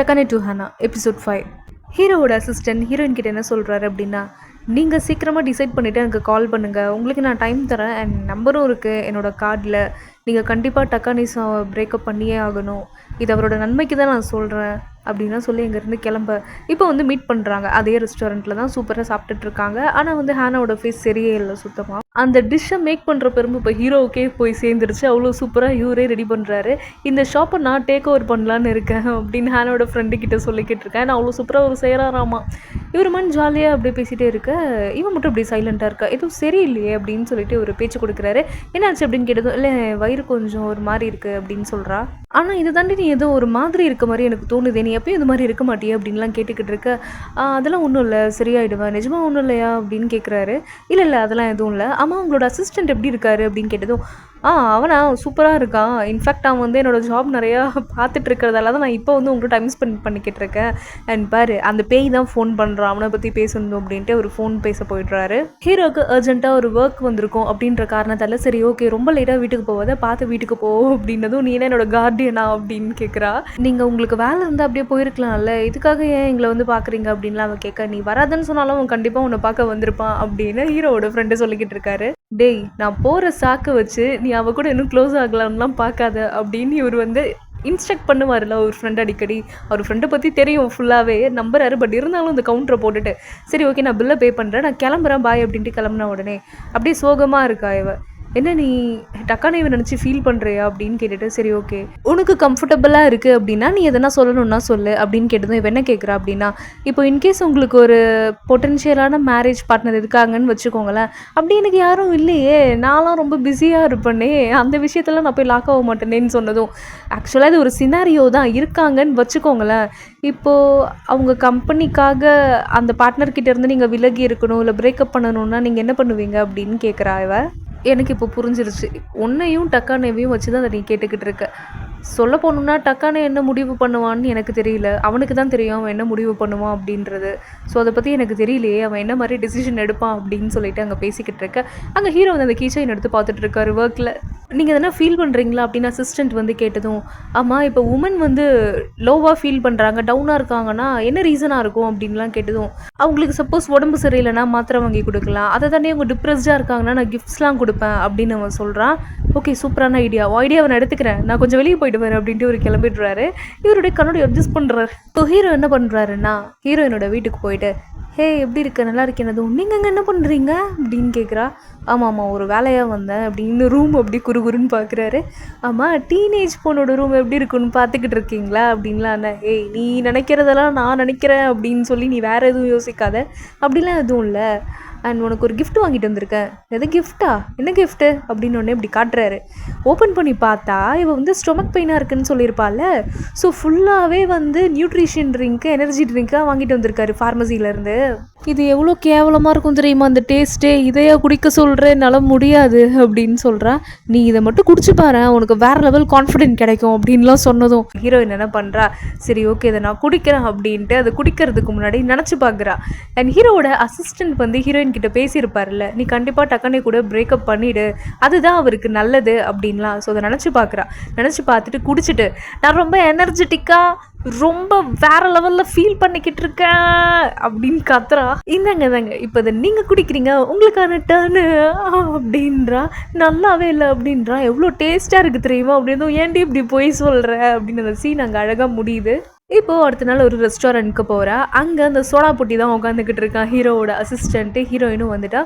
டக்கானே டு ஹானா episode five ஹீரோவோட அசிஸ்டன்ட் ஹீரோயின் கிட்ட என்ன சொல்கிறாரு அப்படின்னா நீங்கள் சீக்கிரமாக டிசைட் பண்ணிவிட்டு எனக்கு கால் பண்ணுங்கள் உங்களுக்கு நான் டைம் தரேன். அண்ட் நம்பரும் இருக்குது என்னோடய கார்டில் நீங்கள் கண்டிப்பாக டக்கானிஸ் பிரேக்கப் பண்ணியே ஆகணும். இது அவரோட நன்மைக்கு தான் நான் சொல்கிறேன் அப்படின்லாம் சொல்லி இங்கேருந்து கிளம்ப. இப்போ வந்து மீட் பண்ணுறாங்க அதே ரெஸ்டாரண்ட்டில் தான் சூப்பராக சாப்பிட்டுட்டு இருக்காங்க. ஆனால் வந்து ஹேனாவோட ஃபேஸ் சரியே இல்லை சுத்தமாக அந்த டிஷ்ஷை மேக் பண்ணுற பெருமை இப்போ ஹீரோவுக்கே போய் சேர்ந்துருச்சு. அவ்வளோ சூப்பராக இவரே ரெடி பண்ணுறாரு இந்த ஷாப்பை நான் டேக் ஓவர் பண்ணலான்னு இருக்கேன் அப்படின்னு ஹானோட ஃப்ரெண்டு கிட்ட சொல்லிக்கிட்டு இருக்கேன் நான் அவ்வளோ சூப்பராக ஒரு செய்கிறாராமா இவர் மண் ஜாலியாக அப்படியே பேசிகிட்டே இருக்க இவன் மட்டும் இப்படி சைலண்ட்டாக இருக்கா? எதுவும் சரியில்லையே அப்படின்னு சொல்லிட்டு ஒரு பேச்சு கொடுக்குறாரு. என்னாச்சு அப்படின்னு கேட்டதும் இல்லை வயிறு கொஞ்சம் ஒரு மாதிரி இருக்குது அப்படின்னு சொல்கிறா ஆனால் இதை தாண்டி நீ ஏதோ ஒரு மாதிரி இருக்க மாதிரி எனக்கு தோணுதே. நீ எப்பயும் இது மாதிரி இருக்க மாட்டியே அப்படின்லாம் கேட்டுக்கிட்டு இருக்க. அதெல்லாம் ஒன்றும் இல்லை. சரியாயிடுவேன். நிஜமாக ஒன்றும் இல்லையா? அப்படின்னு கேட்குறாரு இல்லை இல்லை அதெல்லாம் எதுவும் இல்லை. ஆமாம் உங்களோட அசிஸ்டண்ட் எப்படி இருக்காரு அப்படின்னு கேட்டதும் ஆ அவனா சூப்பராக இருக்கான் இன்ஃபேக்ட் அவன் வந்து என்னோடய ஜாப் நிறையா பார்த்துட்டு இருக்கிறதால தான் நான் இப்போ வந்து உங்கள்கிட்ட டைம் ஸ்பெண்ட் பண்ணிக்கிட்டு இருக்கேன். அண்ட் பாரு அந்த பேய் தான் ஃபோன் பண்ணுறான் அவனை பற்றி பேசணும் அப்படின்ட்டு ஒரு ஃபோன் பேச போயிடுறாரு. ஹீரோக்கு அர்ஜென்ட்டாக ஒரு ஒர்க் வந்திருக்கும் அப்படின்ற காரணத்தால் சரி ஓகே ரொம்ப லேட்டாக வீட்டுக்கு போவாத பார்த்து வீட்டுக்கு போ அப்படின்னதும் நீ என்ன என்னோட கார்டியனா அப்படின்னு கேட்குறா நீங்கள் உங்களுக்கு வேலை இருந்தால் அப்படியே போயிருக்கலாம்ல. இதுக்காக ஏன் எங்களை வந்து பார்க்குறீங்க அப்படின்லாம் அவன் கேட்க நீ வராதுன்னு சொன்னாலும் அவன் கண்டிப்பாக உன்னை பார்க்க வந்திருப்பான் அப்படின்னு ஹீரோவோட ஃப்ரெண்டு சொல்லிக்கிட்டு இருக்க டேய் நான் போகிற சாக்கு வச்சு நீ அவ கூட இன்னும் க்ளோஸ் ஆகலாம்லாம் பார்க்காத அப்படின்னு இவர் வந்து இன்ஸ்ட்ரக்ட் பண்ணுவார்ல ஒரு ஃப்ரெண்ட் அடிக்கடி. அவர் ஃப்ரெண்டை பற்றி தெரியும் ஃபுல்லாகவே நம்புறாரு பட் இருந்தாலும் இந்த கவுண்டரை போட்டுட்டு சரி ஓகே நான் பில்லை பே பண்ணுறேன் நான் கிளம்புறேன் பாய் அப்படின்ட்டு கிளம்புன உடனே. அப்படியே சோகமாக இருக்கா இவ. என்ன நீ டக்கான இவன் நினச்சி ஃபீல் பண்ணுறியா அப்படின்னு கேட்டுட்டு சரி ஓகே உனக்கு கம்ஃபர்டபுளாக இருக்குது அப்படின்னா நீ எதனா சொல்லணும்னா சொல்லு அப்படின்னு கேட்டதும் இவன் என்ன கேட்குறா அப்படின்னா இப்போ இன்கேஸ் உங்களுக்கு ஒரு பொட்டென்ஷியலான மேரேஜ் பார்ட்னர் இருக்காங்கன்னு வச்சுக்கோங்களேன் அப்படி எனக்கு யாரும் இல்லையே. நான்லாம் ரொம்ப பிஸியாக இருப்பேனே. அந்த விஷயத்தெல்லாம் நான் போய் லாக் ஆக மாட்டேனேன்னு சொன்னதும் ஆக்சுவலாக இது ஒரு சினாரியோ தான் இருக்காங்கன்னு வச்சுக்கோங்களேன். இப்போது அவங்க கம்பெனிக்காக அந்த பார்ட்னர்கிட்ட இருந்து நீங்கள் விலகி இருக்கணும் இல்லை பிரேக்கப் பண்ணணும்னா நீங்கள் என்ன பண்ணுவீங்க அப்படின்னு கேட்குறா இவ? எனக்கு இப்போ புரிஞ்சிருச்சு. உன்னையும் டக்கானேவையும் வச்சு தான் அதை நீ கேட்டுக்கிட்டு இருக்க. சொல்ல போகணுன்னா டக்கானே என்ன முடிவு பண்ணுவான்னு எனக்கு தெரியல. அவனுக்கு தான் தெரியும் அவன் என்ன முடிவு பண்ணுவான் அப்படின்றது. ஸோ அதை பற்றி எனக்கு தெரியலையே. அவன் என்ன மாதிரி டிசிஷன் எடுப்பான் அப்படின்னு சொல்லிட்டு அங்கே பேசிக்கிட்டு இருக்க. அங்கே ஹீரோ வந்து அந்த கீச்சைன் எடுத்து பார்த்துட்டு இருக்காரு ஒர்க்கில் நீங்கள் எதனா ஃபீல் பண்ணுறீங்களா அப்படின்னு அசிஸ்டண்ட் வந்து கேட்டதும் ஆமாம் இப்போ உமன் வந்து லோவாக ஃபீல் பண்ணுறாங்க டவுனாக இருக்காங்கன்னா என்ன ரீசனாக இருக்கும்? அப்படின்லாம் கேட்டதும் அவங்களுக்கு சப்போஸ் உடம்பு சரியில்லைன்னா மாத்திரை வாங்கி கொடுக்கலாம். அதை தானே அவங்க டிப்ரெஸ்டாக இருக்காங்கன்னா நான் கிஃப்ட்ஸ்லாம் கொடுப்பேன் அப்படின்னு அவன் சொல்கிறான் ஓகே சூப்பரான ஐடியா ஐடியா அவன் எடுத்துக்கிறேன். நான் கொஞ்சம் வெளியே போயிட்டு வரேன் அப்படின்ட்டு ஒரு கிளம்பிடுறாரு. இவருடைய கண்ணோட அட்ஜஸ்ட் பண்ணுறாரு ஸோ ஹீரோ என்ன பண்ணுறாருன்னா ஹீரோயினோட வீட்டுக்கு போயிட்டு ஹே எப்படி இருக்க? நல்லா இருக்கேனதும் நீங்கள் அங்கே என்ன பண்ணுறீங்க அப்படின்னு கேட்குறா ஆமாம் ஆமாம் ஒரு வேலையாக வந்தேன் அப்படின்னு ரூம் அப்படி குறுகுறுன்னு பார்க்குறாரு ஆமாம் டீனேஜ் பொண்ணோட ரூம் எப்படி இருக்குன்னு பார்த்துக்கிட்டு இருக்கீங்களா? அப்படின்லாம் என்ன ஏய் நீ நினைக்கிறதெல்லாம் நான் நினைக்கிறேன் அப்படின்னு சொல்லி நீ வேறு எதுவும் யோசிக்காத. அப்படிலாம் எதுவும் இல்லை. அண்ட் உனக்கு ஒரு கிஃப்ட் வாங்கிட்டு வந்திருக்கேன் எது கிஃப்ட்டா என்ன கிஃப்ட்டு அப்படின்னு ஒன்று இப்படி காட்டுறாரு. ஓப்பன் பண்ணி பார்த்தா இவள் வந்து ஸ்டொமக் பெயினாக இருக்குன்னு சொல்லியிருப்பாள் ஸோ ஃபுல்லாகவே வந்து நியூட்ரிஷன் ட்ரிங்க்கு எனர்ஜி ட்ரிங்க்காக வாங்கிட்டு வந்திருக்காரு ஃபார்மசியிலேருந்து இது எவ்வளோ கேவலமாக இருக்கும் தெரியுமா? அந்த டேஸ்ட்டே இதையா குடிக்க சொல்கிற என்னால் முடியாது அப்படின்னு சொல்கிறா நீ இதை மட்டும் குடிச்சு பாரு உனக்கு வேற லெவல் கான்ஃபிடென்ட் கிடைக்கும் அப்படின்லாம் சொன்னதும். ஹீரோயின் என்ன பண்ணுறா சரி ஓகே இதை நான் குடிக்கிறேன் அப்படின்ட்டு அதை குடிக்கிறதுக்கு முன்னாடி நினச்சி பார்க்குறா அண்ட் ஹீரோவோட அசிஸ்டன்ட் வந்து ஹீரோயின் கிட்ட பேசியிருப்பார்ல நீ கண்டிப்பாக டக்கனே கூட பிரேக்கப் பண்ணிவிடு அதுதான் அவருக்கு நல்லது அப்படின்லாம். ஸோ அதை நினச்சி பார்க்குறா நினச்சி பார்த்துட்டு குடிச்சிட்டு நான் ரொம்ப எனர்ஜெட்டிக்காக ரொம்ப வேற லெவலில் ஃபீல் பண்ணிக்கிட்டு இருக்கேன் அப்படின்னு கத்துறா. இந்தாங்க தாங்க இப்போ இதை நீங்கள் குடிக்கிறீங்க உங்களுக்கான டர்னு அப்படின்றா. நல்லாவே இல்லை அப்படின்றா. எவ்வளோ டேஸ்ட்டாக இருக்குது தெரியுமா? அப்படின்னு ஏன்டி இப்படி போய் சொல்கிற அப்படின்னு அந்த சீன் அங்கே அழகாக முடியுது. இப்போது அடுத்த நாள் ஒரு ரெஸ்டாரண்ட்க்கு போகிறா அங்கே அந்த சோடா பொட்டி தான் உட்காந்துக்கிட்டு இருக்கான் ஹீரோவோட அசிஸ்டண்ட்டு ஹீரோயினும் வந்துட்டா.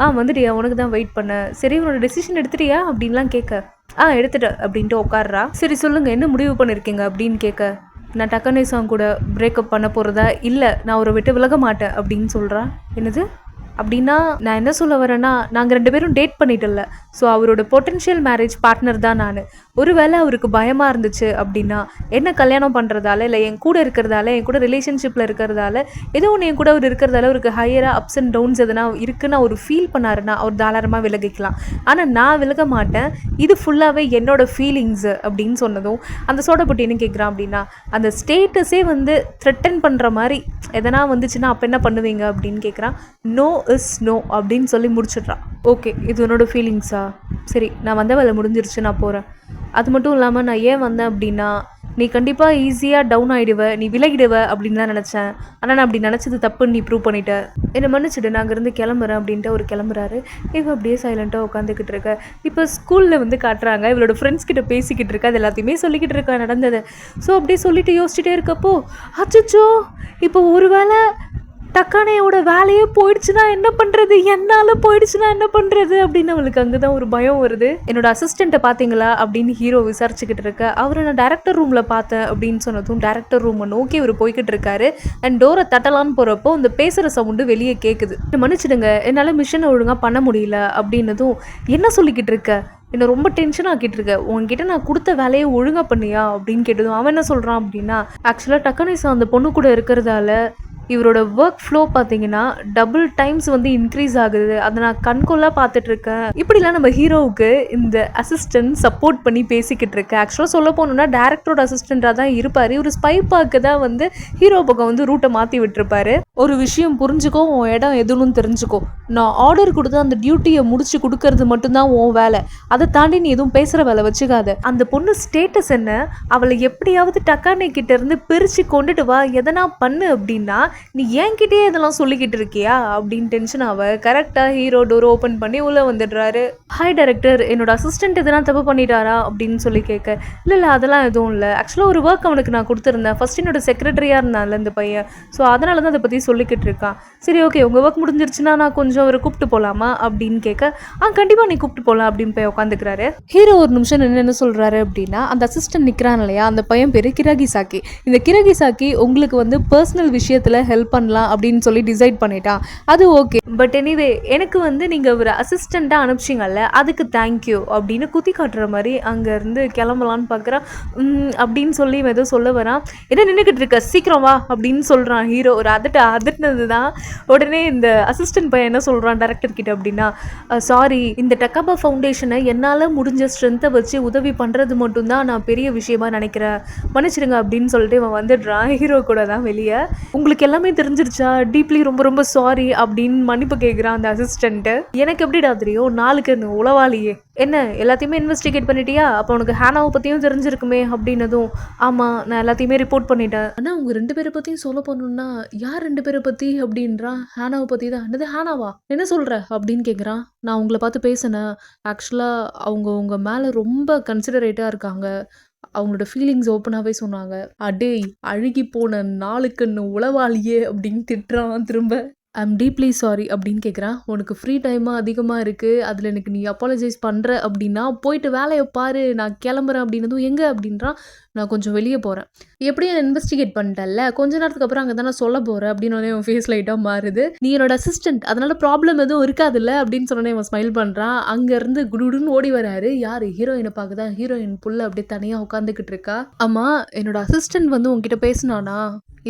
ஆ வந்துட்டியா? உனக்கு தான் வெயிட் பண்ண சரி உன்னோட டெசிஷன் எடுத்துட்டியா? அப்படின்லாம் கேட்க ஆ எடுத்துட்டேன் அப்படின்ட்டு உட்காடுறா சரி சொல்லுங்கள் என்ன முடிவு பண்ணியிருக்கீங்க அப்படின்னு கேட்க நான் டக்கனே சாங் கூட பிரேக்கப் பண்ண போகிறதா இல்லை நான் அவரை விட்டு விலக மாட்டேன் அப்படின்னு சொல்கிறா என்னது? அப்படின்னா நான் என்ன சொல்ல வரேன்னா நாங்கள் ரெண்டு பேரும் டேட் பண்ணிட்டல ஸோ அவரோட பொட்டென்ஷியல் மேரேஜ் பார்ட்னர் தான் நான். ஒருவேளை அவருக்கு பயமாக இருந்துச்சு அப்படின்னா என்ன கல்யாணம் பண்ணுறதால இல்லை என் கூட இருக்கிறதால என் கூட ரிலேஷன்ஷிப்பில் இருக்கிறதால ஏதோ ஒன்று என் கூட அவர் இருக்கிறதால அவருக்கு ஹையராக அப்ஸ் அண்ட் டவுன்ஸ் எதனா இருக்குன்னு அவர் ஃபீல் பண்ணாருன்னா அவர் தாராளமாக விலகிக்கலாம். ஆனால் நான் விலக மாட்டேன். இது ஃபுல்லாகவே என்னோடய ஃபீலிங்ஸு அப்படின்னு சொன்னதும் அந்த சோடப்பட்டி என்ன கேட்குறான் அப்படின்னா அந்த ஸ்டேட்டஸே வந்து த்ரெட்டன் பண்ணுற மாதிரி எதனா வந்துச்சுன்னா அப்போ என்ன பண்ணுவீங்க அப்படின்னு கேட்குறான் நோ இஸ் நோ அப்படின்னு சொல்லி முடிச்சிடுறான். ஓகே இது என்னோடய ஃபீலிங்ஸா சரி நான் வந்த வேலை முடிஞ்சிருச்சு நான் போகிறேன் அது மட்டும் இல்லாமல் நான் ஏன் வந்தேன் அப்படின்னா நீ கண்டிப்பாக ஈஸியாக டவுன் ஆகிடுவ நீ விலகிடுவ அப்படின்னு தான் நினச்சேன். ஆனால் நான் அப்படி நினச்சது தப்புன்னு நீ ப்ரூவ் பண்ணிட்ட. என்னை மன்னிச்சிடு நான் அங்கேருந்து கிளம்புறேன் அப்படின்ட்டு அவர் கிளம்புறாரு. இவன் அப்படியே சைலண்ட்டாக உட்காந்துக்கிட்டு இருக்க. இப்போ ஸ்கூலில் வந்து காட்டுறாங்க இவளோட ஃப்ரெண்ட்ஸ் கிட்ட பேசிக்கிட்டு இருக்க அது எல்லாத்தையுமே சொல்லிக்கிட்டு இருக்கா நடந்தது. ஸோ அப்படியே சொல்லிட்டு யோசிச்சுட்டே இருக்கப்போ அச்சச்சோ இப்போ ஒரு வேளை டக்கானையோட வேலையே போயிடுச்சுன்னா என்ன பண்ணுறது என்னால் போயிடுச்சுன்னா என்ன பண்ணுறது அப்படின்னு அவளுக்கு அங்கே தான் ஒரு பயம் வருது. என்னோட அசிஸ்டண்ட்டை பார்த்தீங்களா அப்படின்னு ஹீரோ விசாரிச்சுக்கிட்டு இருக்க. அவரை நான் டேரக்டர் ரூமில் பார்த்தேன் அப்படின்னு சொன்னதும் டேரக்டர் ரூமை நோக்கி அவர் போய்கிட்டு இருக்காரு. அண்ட் டோரை தட்டலான்னு போகிறப்போ இந்த பேசுகிற சவுண்டு வெளியே கேட்குது மன்னிச்சிடுங்க. என்னால் மிஷனை ஒழுங்காக பண்ண முடியல. அப்படின்னதும் என்ன சொல்லிக்கிட்டு இருக்க? என்னை ரொம்ப டென்ஷன் ஆக்கிட்டு இருக்க. உங்ககிட்ட நான் கொடுத்த வேலையை ஒழுங்காக பண்ணியா? அப்படின்னு கேட்டதும் அவன் என்ன சொல்கிறான் அப்படின்னா ஆக்சுவலாக டக்கனைசா அந்த பொண்ணு கூட இருக்கிறதால இவரோட ஒர்க் ஃப்ளோ பார்த்தீங்கன்னா டபுள் டைம்ஸ் வந்து இன்க்ரீஸ் ஆகுது. அதை நான் கண்கொள்ளா பார்த்துட்ருக்கேன் இப்படிலாம் நம்ம ஹீரோவுக்கு இந்த அசிஸ்டன்ட் சப்போர்ட் பண்ணி பேசிக்கிட்டு இருக்கேன் ஆக்சுவலாக சொல்ல போனோம்னா டேரக்டரோட அசிஸ்டண்ட்டாக தான் இருப்பார். இவர் ஸ்பை பார்க்க தான் வந்து ஹீரோ பக்கம் வந்து ரூட்டை மாற்றி விட்டுருப்பாரு. ஒரு விஷயம் புரிஞ்சுக்கோ உன் இடம் எதுவும் தெரிஞ்சுக்கோ. நான் ஆர்டர் கொடுத்து அந்த டியூட்டியை முடிச்சு கொடுக்கறது மட்டும்தான் உன் வேலை. அதை தாண்டி நீ எதுவும் பேசுகிற வேலை வச்சுக்காத. அந்த பொண்ணு ஸ்டேட்டஸ் என்ன? அவளை எப்படியாவது டக்கானை கிட்ட இருந்து பிரித்து கொண்டுட்டு வா. எதனா பண்ணு அப்படின்னா நீ என்கிட்டயே இதெல்லாம் சொல்லிக்கிட்டு இருக்கியா? அப்படின்னு டென்ஷன் ஆவ கரெக்டாக ஹீரோ டோர் ஓப்பன் பண்ணி உள்ளே வந்துடுறாரு. ஹாய் டைரக்டர் என்னோட அசிஸ்டன்ட் எதனா தப்பு பண்ணிட்டாரா? அப்படின்னு சொல்லி கேட்க இல்லை இல்லை அதெல்லாம் எதுவும் இல்லை. ஆக்சுவலாக ஒரு ஒர்க் அவனுக்கு நான் கொடுத்துருந்தேன். ஃபர்ஸ்ட் என்னோட செக்ரட்டரியாக இருந்தான்ல இந்த பையன். ஸோ அதனால தான் அதை பற்றி சொல்லிக்கிட்டு இருக்கான். சரி ஓகே உங்கள் ஒர்க் முடிஞ்சிருச்சுன்னா நான் கொஞ்சம் அவரை கூப்பிட்டு போகலாமா அப்படின்னு கேட்க ஆ கண்டிப்பாக நீ கூப்பிட்டு போகலாம் அப்படின்னு போய் உட்காந்துக்கிறாரு ஹீரோ ஒரு நிமிஷம் நின்று என்ன சொல்கிறாரு அப்படின்னா அந்த அசிஸ்டன்ட் நிற்கிறான் இல்லையா? அந்த பையன் பேர் கிரகி சாக்கி இந்த கிரகி சாக்கி உங்களுக்கு வந்து பர்சனல் விஷயத்தில் ஹெல்ப் பண்ணலாம் அப்படின்னு சொல்லி டிசைட் பண்ணிட்டான் அது ஓகே பட் எனிவே எனக்கு வந்து நீங்கள் ஒரு அசிஸ்டண்ட்டாக அனுப்பிச்சிங்கல்ல அதுக்கு தேங்க்யூ அப்படின்னு குத்தி காட்டுற மாதிரி அங்கேருந்து கிளம்பலான்னு பார்க்குறான் அப்படின்னு சொல்லி இவன் ஏதோ சொல்ல வரான் என்ன நின்றுக்கிட்டு இருக்க? சீக்கிரம் வா அப்படின்னு சொல்கிறான் ஹீரோ ஒரு அதட்ட அதட்டினது தான் உடனே இந்த அசிஸ்டன்ட் பையன் என்ன சொல்கிறான் டேரக்டர் கிட்ட அப்படின்னா சாரி இந்த டக்காபா ஃபவுண்டேஷனை என்னால் முடிஞ்ச ஸ்ட்ரென்த்தை வச்சு உதவி பண்ணுறது மட்டும்தான் நான் பெரிய விஷயமா நினைக்கிறேன். மன்னிச்சிடுங்க அப்படின்னு சொல்லிட்டு இவன் வந்துடுறான். ஹீரோ கூட தான் வெளியே. உங்களுக்கு எல்லாம் எல்லாமே தெரிஞ்சிருச்சா? டீப்லி ரொம்ப ரொம்ப சாரி அப்படின்னு மன்னிப்பு கேட்குறான் அந்த அசிஸ்டண்ட்டு எனக்கு எப்படிடா தெரியும்? நாளுக்கு உளவாளியே. என்ன எல்லாத்தையுமே இன்வெஸ்டிகேட் பண்ணிட்டியா? அப்போ உனக்கு ஹேனாவை பற்றியும் தெரிஞ்சிருக்குமே அப்படின்னதும் ஆமாம் நான் எல்லாத்தையுமே ரிப்போர்ட் பண்ணிட்டேன். ஆனால் அவங்க ரெண்டு பேரை பற்றியும் சொல்ல போகணுன்னா யார் ரெண்டு பேரை பற்றி அப்படின்றான் ஹேனாவை பற்றி தான். என்னது ஹேனாவா? என்ன சொல்கிற அப்படின்னு கேட்குறான் நான் உங்களை பார்த்து பேசினேன். ஆக்சுவலாக அவங்க உங்கள் மேலே ரொம்ப கன்சிடரேட்டாக இருக்காங்க. அவங்களோட ஃபீலிங்ஸ் ஓப்பனாகவே சொன்னாங்க. அடேய் அழுகி போன நாளுக்கண்ணு உளவாளியே அப்படின்னு திட்டுறான் திரும்ப. ஐம் டீப்லி சாரி அப்படின்னு கேட்குறான் உனக்கு ஃப்ரீ டைமாக அதிகமாக இருக்குது அதில் எனக்கு நீ அப்பாலஜைஸ் பண்ணுற அப்படின்னா போயிட்டு வேலையை பாரு. நான் கிளம்புறேன் அப்படின்னதும் எங்கே அப்படின்றான் நான் கொஞ்சம் வெளியே போகிறேன் எப்படியும் இன்வெஸ்டிகேட் பண்ணிட்டல்ல. கொஞ்ச நேரத்துக்கு அப்புறம் அங்கே தானே சொல்ல போகிறேன் அப்படின்னு உடனே உன் ஃபேஸ் லைட்டாக மாறுது. நீ என்னோட அசிஸ்டன்ட் அதனால் ப்ராப்ளம் எதுவும் இருக்காதுல்ல அப்படின்னு சொன்னோடனே அவன் ஸ்மைல் பண்ணுறான் அங்கேருந்து குடுகுடுன்னு ஓடி வராரு. யார்? ஹீரோயினை பார்க்குதா ஹீரோயின் புள்ள அப்படியே தனியாக உட்காந்துக்கிட்டு இருக்கா. ஆமாம் என்னோட அசிஸ்டன்ட் வந்து உங்ககிட்ட பேசினானா?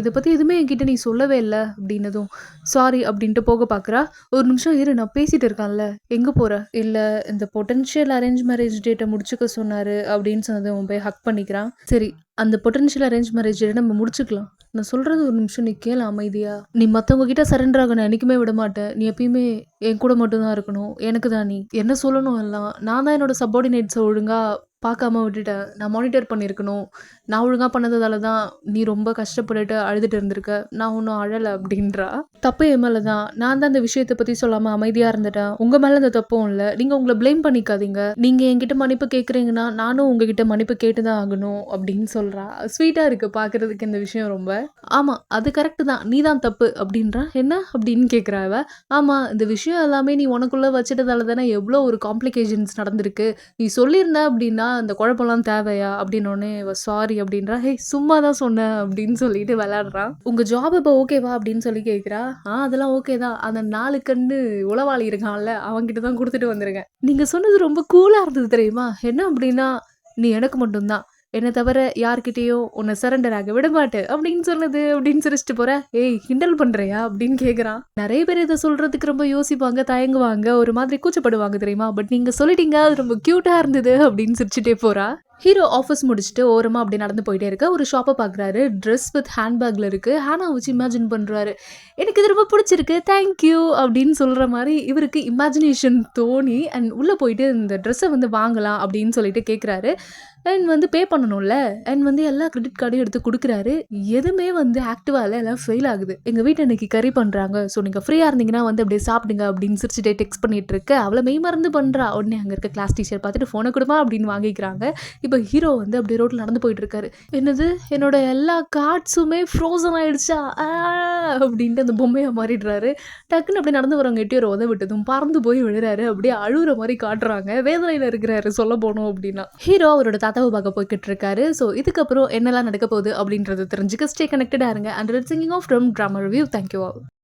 இதை பற்றி எதுவுமே என்கிட்ட நீ சொல்லவே இல்லை அப்படின்னதும் சாரி அப்படின்ட்டு போக பார்க்குறா ஒரு நிமிஷம் இரு நான் பேசிட்டு இருக்கான்ல. எங்கே போகிற இல்லை இந்த பொட்டன்ஷியல் அரேஞ்ச் மேரேஜ் டேட்டை முடிச்சுக்க சொன்னார் அப்படின்னு சொன்னதும் போய் ஹக் பண்ணிக்கிறான். சரி அந்த பொட்டன்ஷியல் அரேஞ்ச் மேரேஜ் டேட்டை நம்ம முடிச்சுக்கலாம். நான் சொல்கிறது ஒரு நிமிஷம் நீ கேள அமைதியா. நீ மற்றவங்க கிட்ட சரண்டர் ஆக நான் என்றைக்குமே விட மாட்டேன் நீ எப்பயுமே என் கூட மட்டும்தான் இருக்கணும். எனக்கு தான் நீ. என்ன சொல்லணும் எல்லாம்? நான் தான் என்னோட சப்பார்டினேட்ஸை ஒழுங்காக பார்க்காம விட்டுட்டேன் நான் மானிட்டர் பண்ணியிருக்கணும். நான் ஒழுங்காக பண்ணதால தான் நீ ரொம்ப கஷ்டப்பட்டுட்டு அழுதுட்டு இருந்திருக்க. நான் ஒன்றும் அழலை அப்படின்றா. தப்பு என் மேலே தான் நான் தான் அந்த விஷயத்தை பற்றி சொல்லாமல் அமைதியாக இருந்துட்டேன். உங்கள் மேலே அந்த தப்பும் இல்லை. நீங்கள் உங்களை ப்ளேம் பண்ணிக்காதீங்க. நீங்கள் என்கிட்ட மன்னிப்பு கேட்குறீங்கன்னா நானும் உங்ககிட்ட மன்னிப்பு கேட்டு தான் ஆகணும் அப்படின்னு சொல்கிறா ஸ்வீட்டாக இருக்குது பார்க்குறதுக்கு இந்த விஷயம் ரொம்ப. ஆமாம் அது கரெக்டு தான். நீ தான் தப்பு அப்படின்றா. என்ன அப்படின்னு கேட்குறா அவ. ஆமாம் இந்த விஷயம் எல்லாமே நீ உனக்குள்ளே வச்சுட்டதால தானே எவ்வளோ ஒரு காம்ப்ளிகேஷன்ஸ் நடந்திருக்கு. நீ சொல்லியிருந்த அப்படின்னா அந்த குழப்பம்லாம் தேவையா? அப்படின்னோடனே சாரி அப்படின்றா. ஹே சும்மா தான் சொன்னேன் அப்படின்னு சொல்லிட்டு விளாடுறான் உங்கள் ஜாப் இப்போ ஓகேவா அப்படின்னு சொல்லி கேட்குறா ஆ அதெல்லாம் ஓகே தான். அந்த நாலு கண்டு உளவாளி இருக்கான்ல அவன்கிட்ட தான் கொடுத்துட்டு வந்துருங்க நீங்கள் சொன்னது ரொம்ப கூலாக இருந்தது தெரியுமா? என்ன அப்படின்னா நீ எனக்கு மட்டும்தான். என்னை தவிர யார்கிட்டேயோ உன்னை சரண்டர் ஆக விடமாட்டேன் அப்படின்னு சொன்னது அப்படின்னு சிரிச்சிட்டு போற ஏய் கிண்டல் பண்றியா? அப்படின்னு கேட்குறான் நிறைய பேர் இதை சொல்றதுக்கு ரொம்ப யோசிப்பாங்க தயங்குவாங்க ஒரு மாதிரி கூச்சப்படுவாங்க தெரியுமா? பட் நீங்க சொல்லிட்டீங்க அது ரொம்ப கியூட்டா இருந்தது அப்படின்னு சிரிச்சுட்டே போறா. ஹீரோ ஆஃபீஸ் முடிச்சுட்டு ஓரமாக அப்படி நடந்து போயிட்டே இருக்க. ஒரு ஷாப்பை பார்க்குறாரு ட்ரெஸ் வித் ஹேண்ட்பேக்கில் இருக்குது ஹேனா வச்சு இமேஜின் பண்ணுறாரு எனக்கு இது ரொம்ப பிடிச்சிருக்கு. தேங்க்யூ அப்படின்னு சொல்கிற மாதிரி இவருக்கு இமேஜினேஷன் தோணி அண்ட் உள்ளே போயிட்டு இந்த ட்ரெஸ்ஸை வந்து வாங்கலாம் அப்படின்னு சொல்லிட்டு கேட்குறாரு அண்ட் வந்து பே பண்ணணும்ல. அண்ட் வந்து எல்லா கிரெடிட் கார்டையும் எடுத்து கொடுக்குறாரு. எதுவுமே வந்து ஆக்டிவாக இல்லை. எல்லாம் ஃபெயில் ஆகுது. எங்கள் வீட்டை இன்னைக்கு கறி பண்ணுறாங்க ஸோ நீங்கள் ஃப்ரீயாக இருந்தீங்கன்னா வந்து அப்படியே சாப்பிடுங்க அப்படின்னு சிரிச்சுட்டே டெக்ஸ்ட் பண்ணிட்டு இருக்க. அவளை மெய் மறந்து பண்ணுறா உடனே அங்கே இருக்க கிளாஸ் டீச்சர் பார்த்துட்டு ஃபோனை கொடுமா அப்படின்னு வாங்கிக்கிறாங்க. இப்போ ஹீரோ வந்து அப்படியே ரோட்டில் நடந்து போயிட்டு இருக்காரு என்னது? என்னோட எல்லா கார்ட்ஸுமே ஃப்ரோசன் ஆயிடுச்சா? ஆ, அப்படின்ட்டு அந்த பொம்மையை மாறிடுறாரு. டக்குன்னு அப்படி நடந்து வரவங்க எட்டி ஒரு விட்டதும் பறந்து போய் விழுறாரு. அப்படியே அழுகுற மாதிரி காட்டுறாங்க. வேதனையில் இருக்கிறாரு சொல்ல போனோம் அப்படின்னா. ஹீரோ அவரோட தாத்தாவை பார்க்க போய்கிட்டு இருக்காரு ஸோ இதுக்கப்புறம் என்னெல்லாம் நடக்க போகுது அப்படின்றது தெரிஞ்சுக்க ஸ்டே கனெக்டடாக இருங்க. And signing off from drama review thank you all